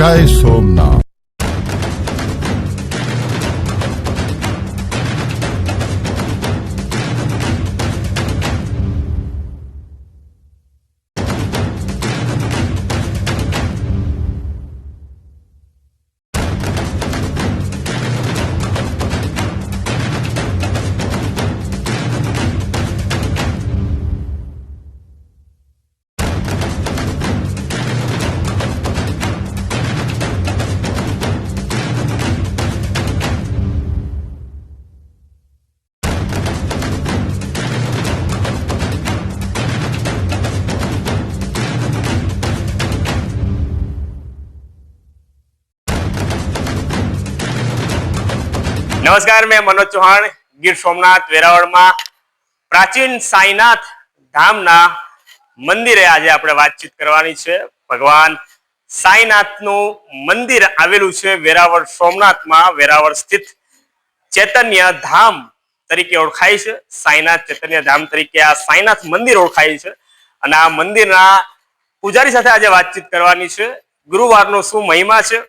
જય સોમનાથ નમસ્કાર, મેં મનોજ ચૌહાણ, ગીર સોમનાથ, વેરાવળમાં પ્રાચીન સાઈનાથ ધામના મંદિરે આજે આપણે વાતચીત કરવાની છે. ભગવાન સાઈનાથનું મંદિર આવેલું છે વેરાવળ સોમનાથમાં. વેરાવળ સ્થિત ચૈતન્ય ધામ તરીકે ઓળખાય છે. સાઈનાથ ચૈતન્ય ધામ તરીકે આ સાઈનાથ મંદિર ઓળખાય છે. અને આ મંદિરના પૂજારી સાથે આજે વાતચીત કરવાની છે. ગુરુવારનો શું મહિમા છે?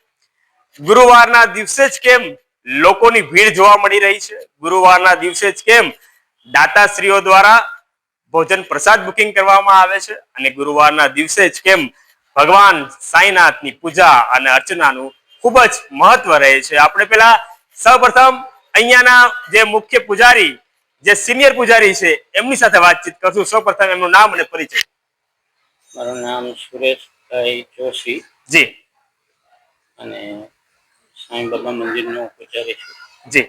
ગુરુવારના દિવસે જ કેમ લોકોની ભીડ જોવા મળી રહી છે. ગુરુવારના દિવસે જ કેમ દાતાશ્રીઓ દ્વારા ભોજન પ્રસાદ બુકિંગ કરવામાં આવે છે અને ગુરુવારના દિવસે જ કેમ ભગવાન સાંઈનાથની પૂજા અને અર્ચનાનું ખૂબ જ મહત્વ રહે છે. આપણે પેલા સૌપ્રથમ અહીંયાના જે મુખ્ય પૂજારી જે સિનિયર પૂજારી છે એમની સાથે વાતચીત કરશું. સૌપ્રથમ એમનું નામ અને પરિચય. મારું નામ સુરેશભાઈ જોશી. જી. અને સાંઈ બાબા મંદિરનો પૂજારી છું. જી.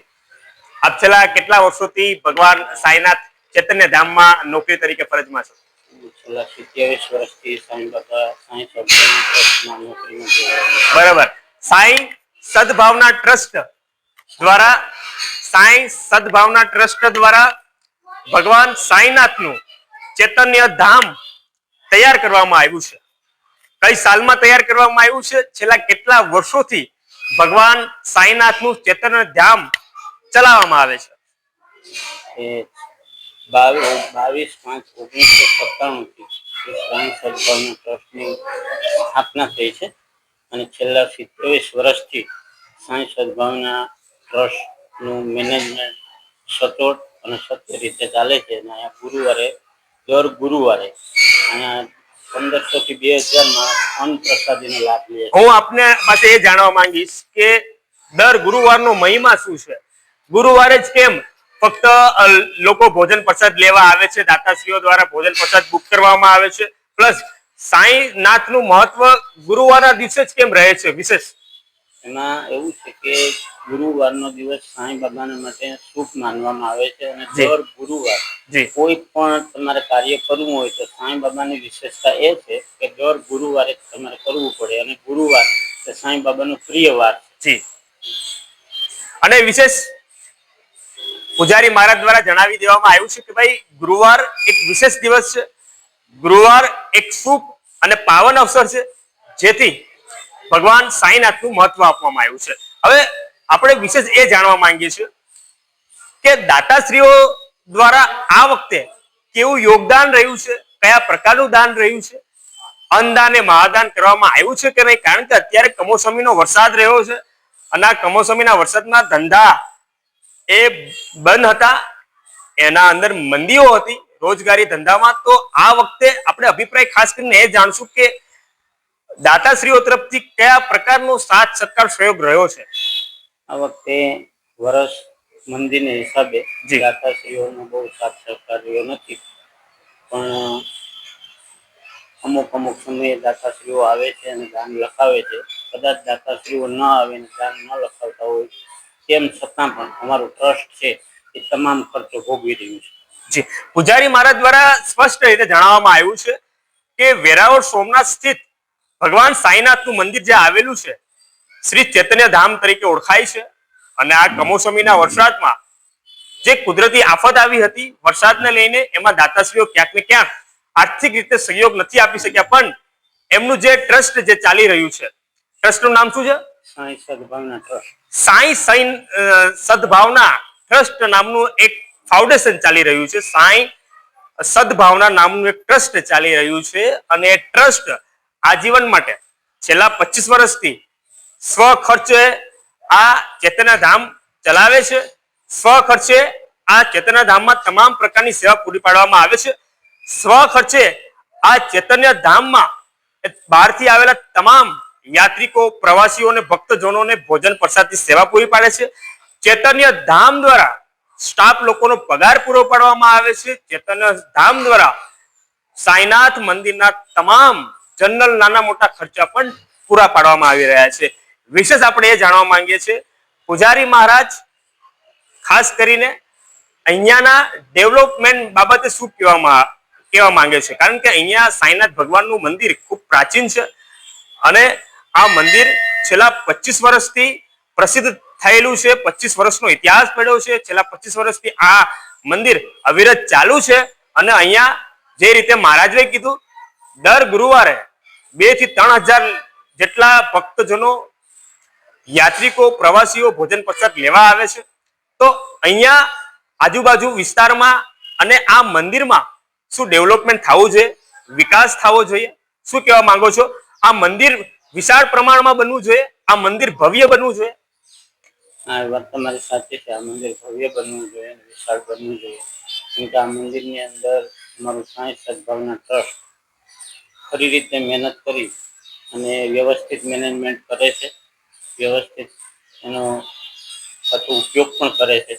આપ છેલ્લા કેટલા વર્ષોથી ભગવાન સાંઈનાથ ચૈતન્ય ધામમાં નોકરી તરીકે ફરજમાં છો? છેલ્લા સિત્યાવીસ વર્ષથી સાંઈ બાબા સાંઈ સદભાવના ટ્રસ્ટમાં નોકરીમાં બરાબર. સાંઈ સદભાવના ટ્રસ્ટ દ્વારા સાંઈ સદભાવના ટ્રસ્ટ દ્વારા ભગવાન સાંઈનાથનું ચૈતન્ય ધામ તૈયાર કરવામાં આવ્યું છે. કઈ સાલમાં તૈયાર કરવામાં આવ્યું છે? છેલ્લા કેટલા વર્ષોથી ભગવાન સાંઈનાથનું ચેતન ધામ ચલાવવામાં આવે છે. બાવીસ પાંચ ઓગણીસો સત્તાણુંથી એ સાંઈ સદભાવના ટ્રસ્ટની સ્થાપના થઈ છે અને છેલ્લા સિત્તેવીસ વર્ષથી સાંઈ સદભાવના ટ્રસ્ટનું મેનેજમેન્ટ સચોટ અને સત્ય રીતે ચાલે છે અને અહીંયા ગુરુવારે, દર ગુરુવારે અહીંયા હું આપને પાસે એ જાણવા માંગીશ કે દર ગુરુવારનો મહિમા શું છે? ગુરુવારે જ કેમ ફક્ત લોકો ભોજન પ્રસાદ લેવા આવે છે, દાતાશ્રીઓ દ્વારા ભોજન પ્રસાદ બુક કરવામાં આવે છે, પ્લસ સાંઈનાથનું મહત્વ ગુરુવારના દિવસે જ કેમ રહે છે, વિશેષ? એમાં એવું છે કે ગુરુવારનો દિવસ સાંઈ ભગવાન માટે શુભ માનવામાં આવે છે અને દર ગુરુવાર કોઈ પણ તમારે કાર્ય કરવું હોય તો સાંઈ બાબાની વિશેષતા એ છે કે દર ગુરુવારે તમારે કરવું પડે અને ગુરુવાર એ સાંઈ બાબાનો પ્રિય વાર છે. અને વિશેષ પૂજારી મહારાજ દ્વારા જણાવી દેવામાં આવ્યું છે કે ભાઈ ગુરુવાર એક વિશેષ દિવસ છે. ગુરુવાર એક શુભ અને પાવન અવસર છે. જેથી ભગવાન સાંઈનાથનું મહત્વ આપવામાં આવ્યું છે. હવે આપણે વિશેષ એ જાણવા માંગીએ છીએ કે દાતાશ્રીઓ દ્વારા આ વખતે કેવું યોગદાન રહ્યું છે? કયા પ્રકારનું દાન રહ્યું છે? અન્નદાન મહાદાન કરવામાં આવ્યું છે કે નહીં? કારણ કે અત્યારે કમોસમીનો વરસાદ રહ્યો છે અને આ કમોસમીના વરસાદના ધંધા એ બંધ હતા. એના અંદર મંદીઓ હતી, રોજગારી ધંધામાં. તો આ વખતે આપણે અભિપ્રાય ખાસ કરીને એ જાણશું કે દાતાશ્રીઓ તરફથી કયા પ્રકારનો સાથ સત્કાર સહયોગ રહ્યો છે? આ વખતે વર્ષ મંદિરના હિસાબે. દાતાશ્રીઓનો બહુ સાથ સહકાર રહ્યો નથી. પણ અમુક અમુક સમયે દાતાશ્રીઓ આવે છે અને દાન લખાવે છે. કદાચ દાતાશ્રીઓ ન આવે ને દાન ન લખાવતા હોય તેમ છતાં પણ અમારું ટ્રસ્ટ છે એ તમામ ખર્ચો ભોગવી રહ્યું છે. જી. પૂજારી મહારાજ દ્વારા સ્પષ્ટ રીતે જણાવવામાં આવ્યું છે કે વેરાવળ સોમનાથ સ્થિત ભગવાન સાંઈનાથનું મંદિર જે આવેલું છે શ્રી ચૈતન્ય ધામ તરીકે ઓળખાય છે. અને આ કમોસમીના વરસાદમાં જે કુદરતી આફત આવી હતી વરસાદને લઈને એમાં દાતાશ્રીઓ ક્યાંક ને ક્યાંક આર્થિક રીતે સહયોગ નથી આપી શક્યા પણ એમનું જે ટ્રસ્ટ જે ચાલી રહ્યું છે ટ્રસ્ટનું નામ શું છે? સાંઈ સદભાવના ટ્રસ્ટ. સાઈ સૈન સદભાવના ટ્રસ્ટ નામનું એક ફાઉન્ડેશન ચાલી રહ્યું છે. સાંઈ સદભાવના નામનું એક ટ્રસ્ટ ચાલી રહ્યું છે. અને ટ્રસ્ટ આજીવન માટે છેલ્લા પચીસ વર્ષથી સ્વ ખર્ચે આ ચેતના ધામ ચલાવે છે. સ્વ ખર્ચે આ ચેતના ધામમાં તમામ પ્રકારની સેવા પૂરી પાડવામાં આવે છે. સ્વ ખર્ચે આ ચેતન્ય ધામમાં બહારથી આવેલા તમામ યાત્રિકો, પ્રવાસીઓ અને ભક્તજનોને ભોજન પ્રસાદની સેવા પૂરી પાડે છે. ચેતન્ય ધામ દ્વારા સ્ટાફ લોકોનો પગાર પૂરો પાડવામાં આવે છે. ચેતન્ય ધામ દ્વારા સાઈનાથ મંદિરના તમામ જનરલ નાના મોટા ખર્ચા પણ પૂરા પાડવામાં આવી રહ્યા છે. વિશેષ આપણે એ જાણવા માંગીએ છીએ, પૂજારી મહારાજ, ખાસ કરીને અહીંયાના ડેવલપમેન્ટ બાબતે શું કહેવામાં કહેવા માંગે છે? કારણ કે અહીંયા સાંઈનાથ ભગવાનનું મંદિર ખૂબ પ્રાચીન છે અને આ મંદિર છેલ્લા પચીસ વર્ષથી પ્રસિદ્ધ થયેલું છે. પચીસ વર્ષનો ઇતિહાસ પડ્યો છે. છેલ્લા પચીસ વર્ષથી આ મંદિર અવિરત ચાલુ છે અને અહીંયા જે રીતે મહારાજે કીધું, દર ગુરુવારે બેથી ત્રણ હજાર જેટલા ભક્તજનો યાત્રિકો, પ્રવાસીઓ ભોજન પ્રસાદ લેવા આવે છે. તો અહીંયા આજુબાજુ વિસ્તારમાં અને આ મંદિરમાં શું ડેવલપમેન્ટ થવું જોઈએ, વિકાસ થવો જોઈએ? શું કહેવા માંગો છો? આ મંદિર વિશાળ પ્રમાણમાં બનવું જોઈએ? આ મંદિર ભવ્ય બનવું જોઈએ? આ વાત તમારી સાચી છે. આ મંદિર ભવ્ય બનવું જોઈએ વિશાળ બનવું જોઈએ. કેમ કે આ મંદિરની અંદર અમારું સાંઈ સદભાવના ટ્રસ્ટ ખરી રીતે મહેનત કરી અને વ્યવસ્થિત મેનેજમેન્ટ કરે છે. વ્યવસ્થિત એનો પાછો ઉપયોગ પણ કરે છે.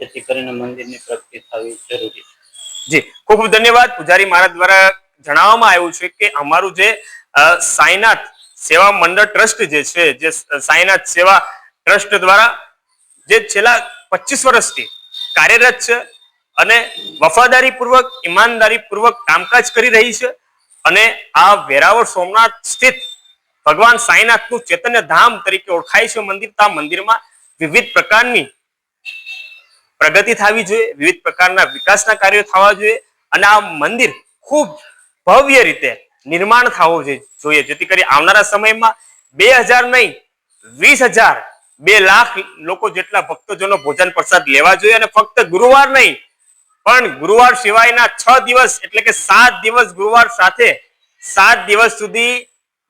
જેથી કરીને મંદિરની પ્રગતિ થવી જરૂરી છે. જી ખૂબ ખૂબ ધન્યવાદ. પૂજારી મહારાજ દ્વારા જણાવવામાં આવ્યું છે કે અમારું જે અ, સાઈનાથ સેવા મંડળ ટ્રસ્ટ જે છે જે સાઈનાથ સેવા ટ્રસ્ટ દ્વારા જે છેલ્લા પચીસ વર્ષથી કાર્યરત છે અને વફાદારી પૂર્વક ઈમાનદારી પૂર્વક કામકાજ કરી રહી છે. અને આ વેરાવળ સોમનાથ સ્થિત ભગવાન સાંઈનાથનું ચૈતન્ય ધામ તરીકે ઓળખાય છે મંદિર. તો મંદિરમાં વિવિધ પ્રકારની પ્રગતિ થવી જોઈએ, વિવિધ પ્રકારના વિકાસના કાર્યો થવા જોઈએ અને આ મંદિર ખૂબ ભવ્ય રીતે નિર્માણ થવું જોઈએ. જેથી કરી આવનારા સમયમાં બે હજાર નહીં, વીસ હજાર બે લાખ લોકો જેટલા ભક્તજનો ભોજન પ્રસાદ લેવા જોઈએ અને ફક્ત ગુરુવાર નહીં પણ ગુરુવાર સિવાયના છ દિવસ એટલે કે સાત દિવસ ગુરુવાર સાથે સાત દિવસ સુધી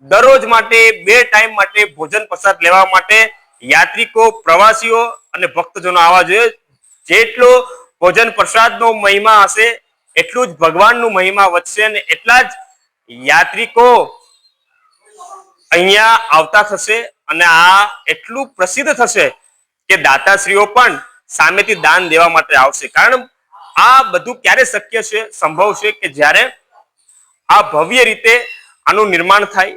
દરરોજ માટે, બે ટાઈમ માટે ભોજન પ્રસાદ લેવા માટે યાત્રિકો, પ્રવાસીઓ અને ભક્તજનો આવવા જોઈએ. જેટલો ભોજન પ્રસાદનો મહિમા હશે, એટલું જ ભગવાનનું મહિમા વધશે અને એટલા જ યાત્રિકો અહીંયા આવતા થશે અને આ એટલું પ્રસિદ્ધ થશે કે દાતાશ્રીઓ પણ સામેથી દાન દેવા માટે આવશે. કારણ આ બધું ક્યારે શક્ય છે, સંભવ છે કે જ્યારે આ ભવ્ય રીતે આનું નિર્માણ થાય,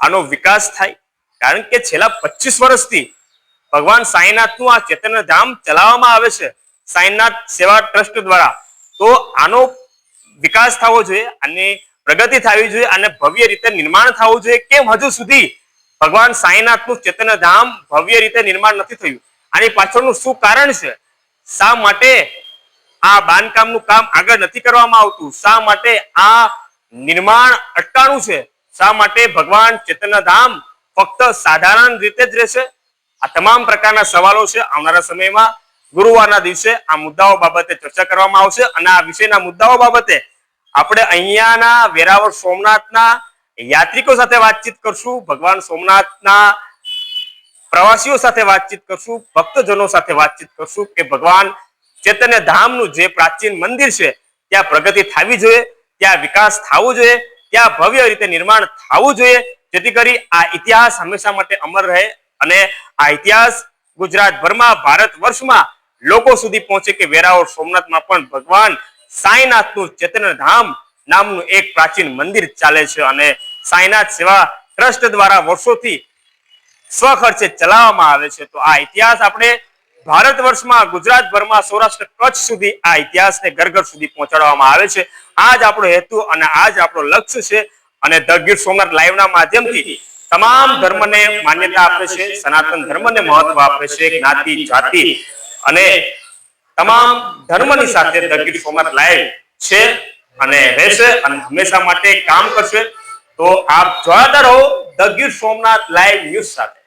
આનો વિકાસ થાય? કારણ કે છેલ્લા પચીસ વર્ષથી ભગવાન સાંઈનાથનું આ ચેતન્ય ધામ ચલાવવામાં આવે છે, સાંઈનાથ સેવા ટ્રસ્ટ દ્વારા. તો આનો વિકાસ થવો જોઈએ અને પ્રગતિ થવી જોઈએ અને ભવ્ય રીતે નિર્માણ થવું જોઈએ કેમ હજુ સુધી ભગવાન સાંઈનાથનું ચેતન્ય ધામ ભવ્ય રીતે નિર્માણ નથી થયું? આની પાછળનું શું કારણ છે? શા માટે આ બાંધકામનું કામ આગળ નથી કરવામાં આવતું. શા માટે આ નિર્માણ અટકાણું છે? શા માટે ભગવાન ચેતન્ય ધામ ફક્ત સાધારણ રીતે જ રહેશે? આ તમામ પ્રકારના સવાલો છે આવનારા સમયમાં. ગુરુવારના દિવસે આ મુદ્દાઓ બાબતે ચર્ચા કરવામાં આવશે અને આ વિષયના મુદ્દાઓ બાબતે આપણે અહીંયાના વેરાવળ સોમનાથના યાત્રિકો સાથે વાતચીત કરશું, ભગવાન સોમનાથના પ્રવાસીઓ સાથે વાતચીત કરશું, ભક્તજનો સાથે વાતચીત કરશું કે ભગવાન ચૈતન્ય ધામનું જે પ્રાચીન મંદિર છે, ત્યાં પ્રગતિ થવી જોઈએ, ત્યાં વિકાસ થવો જોઈએ, ત્યાં ભવ્ય રીતે નિર્માણ થવું જોઈએ, જેથી કરી આ ઇતિહાસ હંમેશા માટે અમર રહે અને આ ઇતિહાસ ગુજરાતભરમાં ભારત વર્ષમાં લોકો સુધી પહોંચે કે વેરાવળ સોમનાથમાં પણ ભગવાન સાંઈનાથનું ચૈતન્ય ધામ નામનું એક પ્રાચીન મંદિર ચાલે છે અને સાંઈનાથ સેવા ટ્રસ્ટ દ્વારા વર્ષોથી સ્વખર્ચે ચલાવવામાં આવે છે. તો આ ઇતિહાસ આપણે ભારત વર્ષમાં ગુજરાતભરમાં સૌરાષ્ટ્ર કચ્છ સુધી આ ઇતિહાસને ઘર ઘર સુધી પહોંચાડવામાં આવે છે. આ જ આપણો હેતુ અને આ જ આપણો લક્ષ્ય છે અને ધ ગીર સોમનાથ લાઈવના માધ્યમથી તમામ ધર્મને માન્યતા આપે છે, સનાતન ધર્મને મહત્વ આપે છે, જ્ઞાતિ, જાતિ અને તમામ ધર્મની સાથે ધ ગીર સોમનાથ લાઈવ છે અને રહેશે અને હંમેશા માટે કામ કરશે. તો આપ જોડાતા રહો the Gir Somnath live news સાથે.